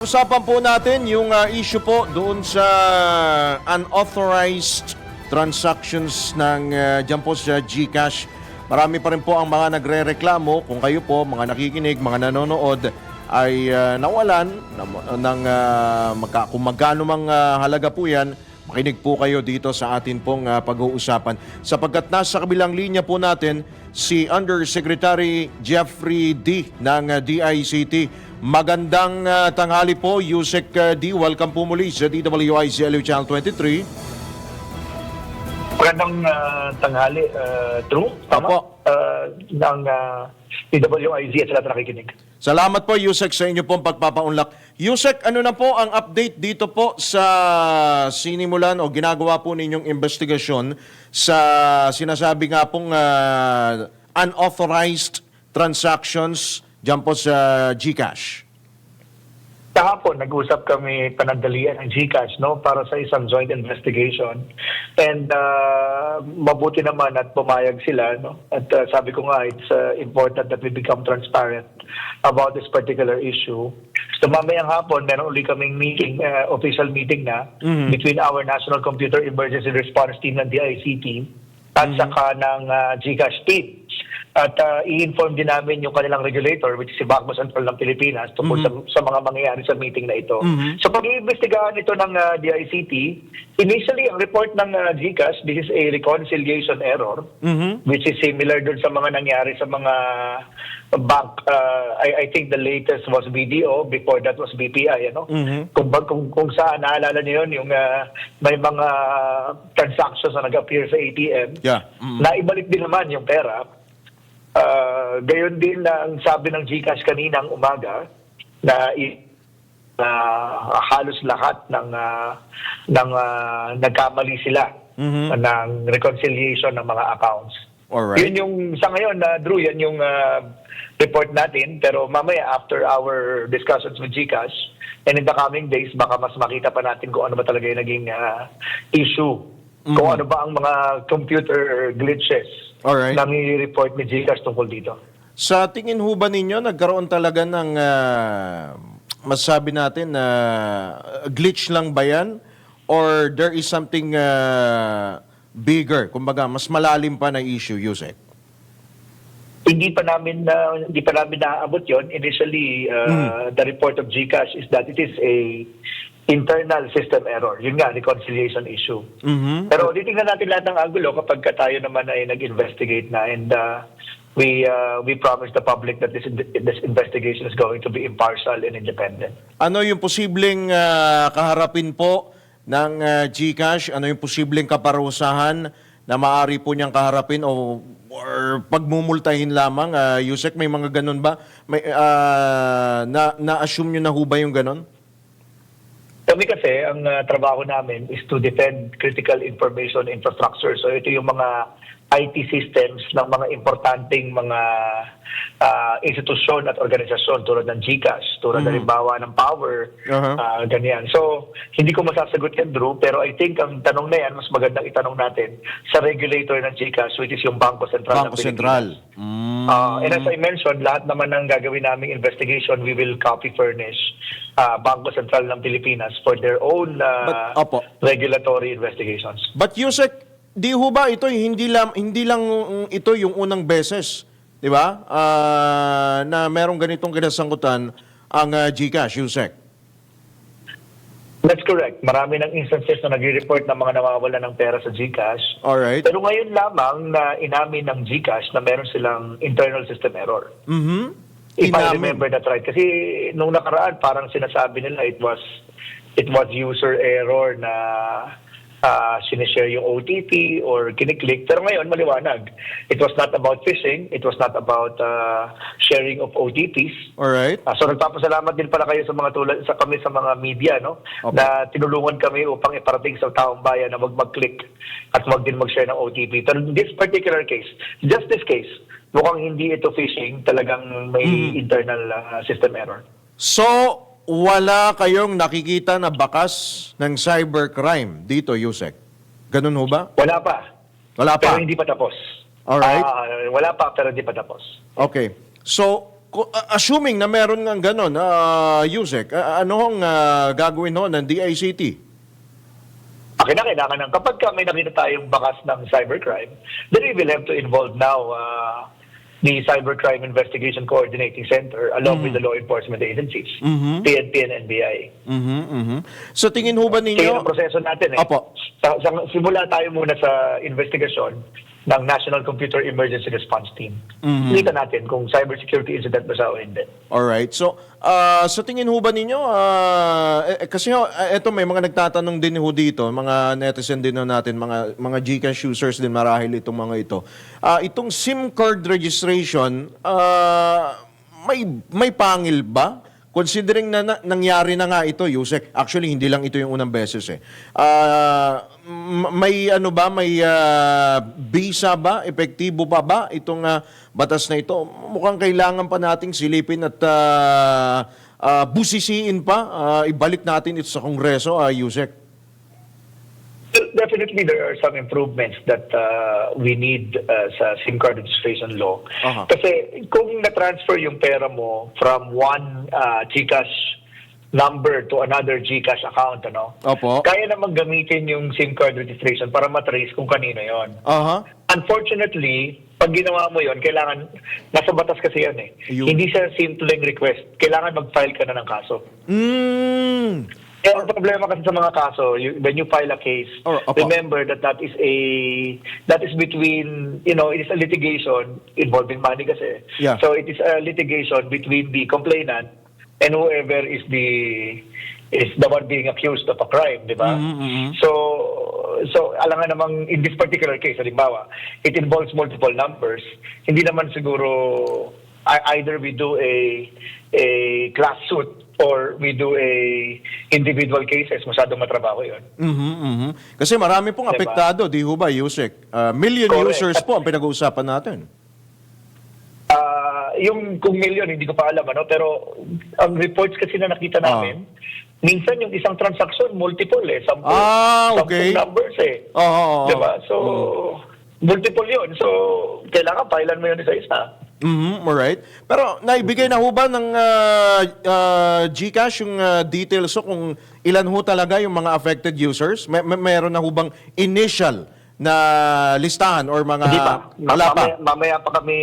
Usapan po natin yung ah, issue po doon sa unauthorized transactions ng uh, dyan po sa GCash. Marami pa rin po ang mga nagre-reklamo kung kayo po, mga nakikinig, mga nanonood, ay ah, nawalan ng, ah, magka, kung magkano mang ah, halaga po yan, makinig po kayo dito sa atin pong ah, pag-uusapan. Sapagkat nasa kabilang linya po natin si Undersecretary Jeffrey D. ng ah, DICT. Magandang ah, tanghali po, Yusek ah, D. Welcome po muli sa DWIC LU Channel 23. Magandang ah, tanghali, uh, Drew. Tama? Opo. Ah, ng uh, PWIZ at lahat na nakikinig. Salamat po, Yusek, sa inyo pong pagpapaunlak. Yusek, ano na po ang update dito po sa sinimulan o ginagawa po ninyong investigasyon sa sinasabi nga pong ah, unauthorized transactions dyan po sa GCash? Kahapon, nag-usap kami panandalian ng GCash no, para sa isang joint investigation. And ah, mabuti naman at pumayag sila. No? At ah, sabi ko nga, it's ah, important that we become transparent about this particular issue. So mamayang hapon, meron uli kaming meeting, ah, official meeting na between our National Computer Emergency Response Team ng DICT at saka ng ah, GCash team. At ah, i-inform din namin yung kanilang regulator, which is si Bangko Sentral ng Pilipinas, tungkol sa, sa mga mangyayari sa meeting na ito. Sa pag-iimbestigahan ito ng ah, DICT, initially, ang report ng ah, GCash, this is a reconciliation error, which is similar dun sa mga nangyari sa mga bank. ah, I, I think the latest was BDO, before that was BPI. Ano? Kung, ba- kung, kung saan, naalala niyo yun, yung ah, may mga transactions na nag-appear sa ATM, Yeah. Mm. naibalik din naman yung pera. Ah, gayon din na ang sabi ng GCash kaninang umaga na na halos lahat ng ah, ng ah, nagkamali sila ng reconciliation ng mga accounts. Alright. Yun yung sa ngayon na Drew, yan yung ah, report natin pero mamaya after our discussions with GCash and in the coming days baka mas makita pa natin kung ano ba talaga yung naging ah, issue. Kung ano ba ang mga computer glitches Alright. na ni-report ni GCash tungkol dito. Sa tingin ho ba ninyo, nagkaroon talaga ng, ah, masasabi natin na glitch lang ba yan? Or there is something ah, bigger, kumbaga mas malalim pa na issue, Yusek? Hindi pa namin na hindi pa namin naaabot 'yon. Initially, uh, the report of GCash is that it is a internal system error. Yun nga, reconciliation issue. Pero titingnan natin lahat ng angulo kapag ka tayo naman ay nag-investigate na and uh, we uh, we promise the public that this this investigation is going to be impartial and independent. Ano yung posibleng ah, kaharapin po ng ah, GCash? Ano yung posibleng kaparusahan na maaari po niyang kaharapin o or pagmumultahin lamang? Ah, Yusek, may mga ganun ba? May, ah, na, na-assume niyo na ho ba yung ganun? Kami kasi, ang uh, trabaho namin is to defend critical information infrastructure. So ito yung mga IT systems ng mga importanteng mga uh, institusyon at organisasyon tulad ng GCash, tulad ng halimbawa ng Power, Aha. uh, ganyan. So, hindi ko masasagot yan, Drew, pero I think ang tanong na yan, mas magandang itanong natin sa regulator ng GCash, which is yung Bangko Sentral Bangko ng Sentral. Pilipinas. Mm. Uh, and as I mentioned, lahat naman ng gagawin naming investigation, we will copy furnish uh, Bangko Sentral ng Pilipinas for their own uh, But, opo. regulatory investigations. But Yusek, di ho ba ito hindi lang hindi lang mm, ito yung unang beses, 'di ba? Ah, na merong ganitong kinasangkutan ang ah, GCash, Yusek. That's correct. Marami ng instances na nag-report ng mga nawawala ng pera sa GCash. All right. Pero ngayon lamang na inamin ng GCash na meron silang internal system error. Mhm. If I Inamin. remember that right. Kasi nung nakaraan, parang sinasabi nila it was it was user error na uh, sinishare yung OTP or kiniklik. Pero ngayon, maliwanag. It was not about phishing. It was not about uh, sharing of OTPs. All right. Ah, so nagpapasalamat din pala kayo sa mga tulad sa kami sa mga media no Opo. na tinulungan kami upang iparating sa taong bayan na wag mag-click at wag din mag-share ng OTP. Pero in this particular case, just this case, mukhang hindi ito phishing, talagang may internal ah, system error. So, wala kayong nakikita na bakas ng cybercrime dito, Yusek? Ganun ho ba? Wala pa. Wala pa. Pero hindi pa tapos. Alright. Ah, wala pa pero hindi pa tapos. Okay. So, uh, assuming na meron ng ganon, uh, Yusek, uh, ano hong uh, gagawin ho ng DICT? Akin na kailangan ng kapag ka may nakita tayong bakas ng cybercrime, then we will have to involve now uh, the Cybercrime Investigation Coordinating Center along with the law enforcement agencies, PNP and NBI. Mhm, mhm. So tingin ho ba Kaya ninyo? ang proseso natin eh. Opo. Sa, sa, simula tayo muna sa investigasyon ng National Computer Emergency Response Team. Mhm. Kita natin kung cybersecurity incident ba siya o hindi. Alright. So, uh, sa tingin ho ba ninyo, uh, eh, kasi ho, eh, eto may mga nagtatanong din ho dito, mga netizen din ho natin, mga, mga Gcash users din marahil itong mga ito. Ah, itong SIM card registration, ah, may, may pangil ba? Considering na, na nangyari na nga ito, Yusek, actually hindi lang ito yung unang beses eh. M- may ano ba, may ah, visa ba, epektibo pa ba itong ah, batas na ito? Mukhang kailangan pa nating silipin at ah, ah, busisiin pa, ah, ibalik natin ito sa Kongreso, ah, Yusek. Definitely, there are some improvements that uh, we need uh, sa SIM card registration law. Aha. Kasi kung na-transfer yung pera mo from one uh, GCash number to another GCash account, ano? Opo. Kaya namang gamitin yung SIM card registration para matrace kung kanino yon. Aha. Unfortunately, pag ginawa mo yon, kailangan, nasa batas kasi yan eh. Yung- Hindi siya simpleng request. Kailangan mag-file ka na ng kaso. Mm. Eh, ang problema kasi sa mga kaso, you, when you file a case, Or- opo. remember that that is a that is between, you know, it is a litigation involving money kasi. Yeah. So it is a litigation between the complainant and whoever is the is the one being accused of a crime, di ba? Mhm, mhm. So so alam nga namang in this particular case, halimbawa, it involves multiple numbers. Hindi naman siguro I- either we do a a class suit or we do a individual cases, masyadong matrabaho yun. Mhm, mhm. Kasi marami pong Diba? apektado, di ho ba, Yusek? Ah, million Correct. users po ang pinag-uusapan natin. Ah, yung kung million, hindi ko pa alam, ano, pero ang reports kasi na nakita namin, minsan yung isang transaction, multiple eh. Sampu, Ah, okay. numbers eh. Oo, oo, oo. Diba? So, multiple yun. So, kailangan pailan mo yun isa-isa. Mhm, alright. Pero naibigay na ho ba ng ah, ah, GCash yung ah, details so kung ilan ho talaga yung mga affected users? May, may meron na ho bang initial na listahan or mga Hindi pa. Ma- wala pa? mamaya, mamaya pa kami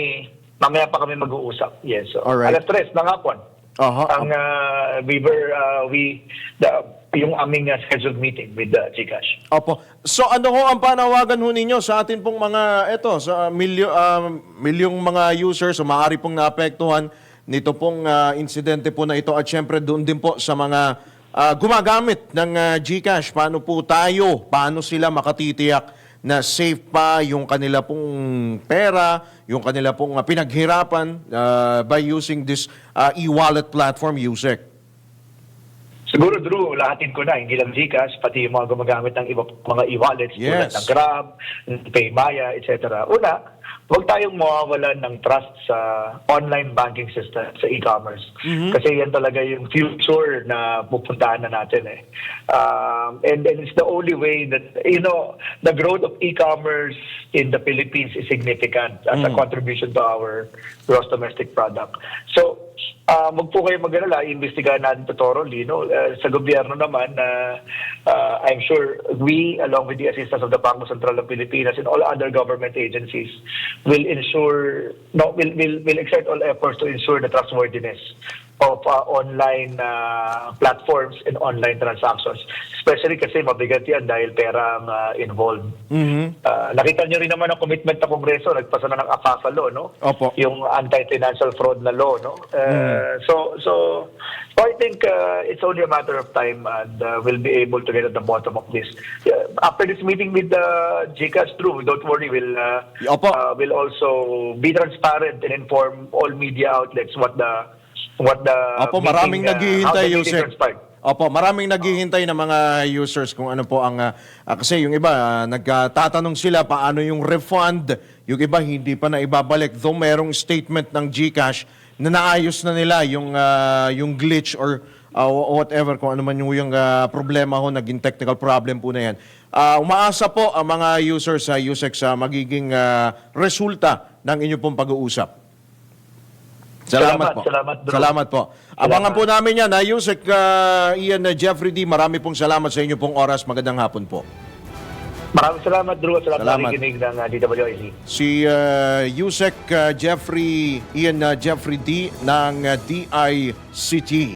mamaya pa kami mag-uusap. Yes. So, Alright. alas tres ng hapon. Aha. Ang ah, we were uh, we the yung aming uh, scheduled meeting with the GCash. Opo. So ano ho ang panawagan ho ninyo sa atin pong mga eto sa milyo ah, milyong mga users o maaari pong naapektuhan nito pong ah, insidente po na ito at syempre doon din po sa mga ah, gumagamit ng ah, GCash paano po tayo paano sila makatitiyak na safe pa yung kanila pong pera, yung kanila pong ah, pinaghirapan ah, by using this ah, e-wallet platform, USEC. Siguro, Drew, lahatin ko na, hindi lang Gcash, pati yung mga gumagamit ng iba mga e-wallets tulad Yes. ng Grab, Paymaya, etc. Una, huwag tayong mawawalan ng trust sa online banking system, sa e-commerce. Kasi yan talaga yung future na pupuntahan na natin eh. Um, and, and it's the only way that, you know, the growth of e-commerce in the Philippines is significant as a contribution to our gross domestic product. So, Ah, wag po kayo mag-alala, iimbestigahan natin ito thoroughly. No? Uh, sa gobyerno naman, na uh, I'm sure we, along with the assistance of the Bangko Sentral ng Pilipinas and all other government agencies, will ensure, no, will, will, will exert all efforts to ensure the trustworthiness of uh, online uh, platforms and online transactions. Especially kasi mabigat yan dahil pera ang uh, involved. Uh, nakita nyo rin naman ang commitment ng Kongreso, nagpasa na ng AFAFA law, no? Opo. yung anti-financial fraud na law, no? Uh, So, so, so I think uh, it's only a matter of time and uh, we'll be able to get at the bottom of this. Uh, after this meeting with uh, GCash, Drew, don't worry, we'll, uh, Opo. uh, we'll also be transparent and inform all media outlets what the what the Opo, maraming meeting, uh, how naghihintay, the meeting Yusek. transpired. Opo, maraming naghihintay na mga users kung ano po ang... ah, ah, kasi yung iba, ah, nagtatanong sila paano yung refund. Yung iba, hindi pa na ibabalik. Though merong statement ng GCash na naayos na nila yung, ah, yung glitch or ah, whatever, kung ano man yung, yung ah, problema ho, naging technical problem po na yan. Ah, umaasa po ang mga users sa USEC sa magiging ah, resulta ng inyong pong pag-uusap. Salamat, po. Salamat, Drew. Salamat po. Abangan po namin yan. Ha? Yusek uh, Ian uh, Jeffrey D, marami pong salamat sa inyo pong oras. Magandang hapon po. Maraming salamat, Drew, Salamat. ng nakikinig ng uh, DWIC. Si uh, Yusek uh, Jeffrey Ian uh, Jeffrey D ng uh, DICT.